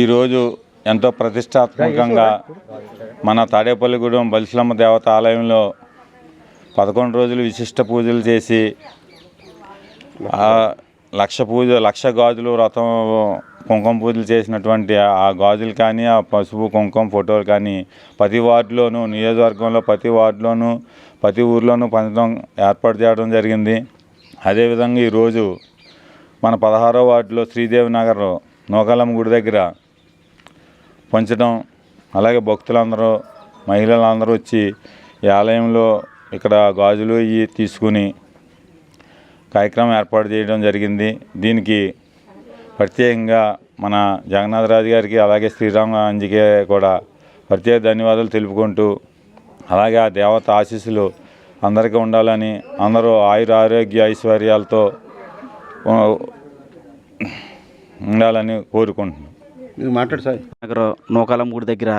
ఈరోజు ఎంతో ప్రతిష్టాత్మకంగా మన తాడేపల్లిగూడెం బలిసలమ్మ దేవత ఆలయంలో పదకొండు రోజులు విశిష్ట పూజలు చేసి లక్ష పూజ లక్ష గాజులు వ్రతం కుంకుమ పూజలు చేసినటువంటి ఆ గాజులు కానీ ఆ పసుపు కుంకుమ ఫోటోలు కానీ ప్రతి వార్డులోనూ నియోజకవర్గంలో ప్రతి వార్డులోనూ ప్రతి ఊర్లోనూ పంచడం ఏర్పాటు చేయడం జరిగింది. అదేవిధంగా ఈరోజు మన పదహారో వార్డులో శ్రీదేవి నగర్ నూకాలమ్మ గుడి దగ్గర పంచడం అలాగే భక్తులందరూ మహిళలందరూ వచ్చి ఈ ఆలయంలో ఇక్కడ గాజులు ఇవి తీసుకుని కార్యక్రమం ఏర్పాటు చేయడం జరిగింది. దీనికి ప్రత్యేకంగా మన జగన్నాథరాజు గారికి అలాగే శ్రీరామ అంజికే కూడా ప్రత్యేక ధన్యవాదాలు తెలుపుకుంటూ అలాగే ఆ దేవత ఆశీస్సులు అందరికీ ఉండాలని అందరూ ఆయుర ఆరోగ్య ఐశ్వర్యాలతో ఉండాలని కోరుకుంటున్నాను మీరు మాట్లాడు సార్. నగర్ నూకాలం గుడి దగ్గర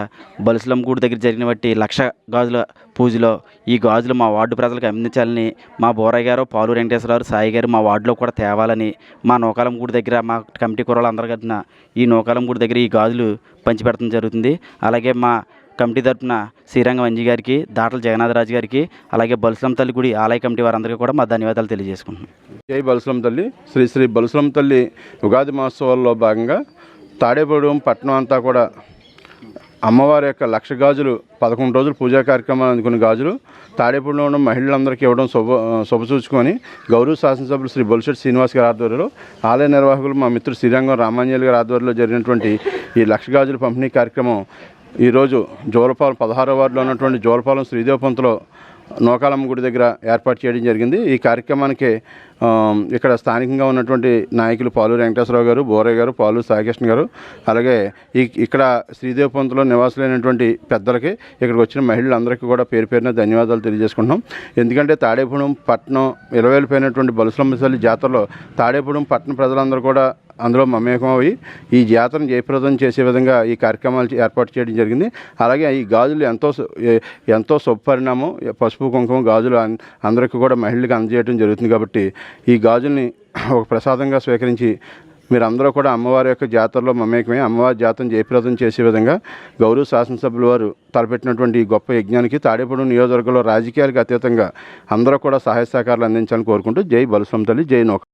బలుసులం గుడి దగ్గర జరిగిన బట్టి లక్ష గాజుల పూజలో ఈ గాజులు మా వార్డు ప్రజలకు అందించాలని మా బోరయ్య గారు పాలు వెంకటేశ్వరరావు సాయి గారు మా వార్డులో కూడా తేవాలని మా నూకాలం గుడి దగ్గర మా కమిటీ కుర్రలు అందరు కలిసిన ఈ నూకాలం గుడి దగ్గర ఈ గాజులు పంచిపెట్టడం జరుగుతుంది. అలాగే మా కమిటీ తరపున శ్రీరంగ వంజీ గారికి దాటల జగన్నాథరాజు గారికి అలాగే బలుసులం తల్లి గుడి ఆలయ కమిటీ వారందరికీ కూడా మా ధన్యవాదాలు తెలియజేసుకుంటున్నాం. జై బలసలం తల్లి. శ్రీ శ్రీ బలసలం తల్లి ఉగాది మహోత్సవాల్లో భాగంగా తాడేపూడెం పట్టణం అంతా కూడా అమ్మవారి యొక్క లక్ష గాజులు పదకొండు రోజులు పూజా కార్యక్రమాలు అందుకున్న గాజులు తాడేపూడిలో ఉన్న మహిళలందరికీ ఇవ్వడం శుభ శుభసూచుకొని గౌరవ శాసనసభ్యులు శ్రీ బొలిశెట్టి శ్రీనివాస్ గారి ఆధ్వర్యంలో ఆలయ నిర్వాహకులు మా మిత్రుడు శ్రీరంగం రామాంజలి గారి ఆధ్వర్యంలో జరిగినటువంటి ఈ లక్ష గాజుల పంపిణీ కార్యక్రమం ఈరోజు జోలపాలెం పదహారో వార్డులో ఉన్నటువంటి జోలపాలెం శ్రీదేవపంతలో నోకాలమ్మ గుడి దగ్గర ఏర్పాటు చేయడం జరిగింది. ఈ కార్యక్రమానికి ఇక్కడ స్థానికంగా ఉన్నటువంటి నాయకులు పాలు వెంకటేశ్వరరావు గారు బోరయ్య గారు పాలు సాయికృష్ణ గారు అలాగే ఈ ఇక్కడ శ్రీదేవి పంతులో నివాసులైనటువంటి పెద్దలకి ఇక్కడికి వచ్చిన మహిళలందరికీ కూడా పేరు పేరున ధన్యవాదాలు తెలియజేసుకుంటున్నాం. ఎందుకంటే తాడేపురం పట్టణం ఇరవేలిపోయినటువంటి బలుసలమ్మ తల్లి జాతరలో తాడేపురం పట్టణ ప్రజలందరూ కూడా అందులో మమేకమై ఈ జాతరను జయప్రదం చేసే విధంగా ఈ కార్యక్రమాలు ఏర్పాటు చేయడం జరిగింది. అలాగే ఈ గాజులు ఎంతో సు- ఎంతో శుభపరిణామం పసుపు కుంకుమ గాజులు అందరికీ కూడా మహిళలకు అందజేయడం జరుగుతుంది కాబట్టి ఈ గాజుల్ని ఒక ప్రసాదంగా స్వీకరించి మీరందరూ కూడా అమ్మవారి యొక్క జాతరలో మమేకమే అమ్మవారి జాతరను జయప్రదం చేసే విధంగా గౌరవ శాసనసభ్యుల వారు తలపెట్టినటువంటి ఈ గొప్ప యజ్ఞానికి తాడేపూడి నియోజకవర్గంలో రాజకీయాలకు అతీతంగా అందరూ కూడా సహాయ సహకారాలు అందించాలని కోరుకుంటూ జై బలుసం తల్లి జై నౌక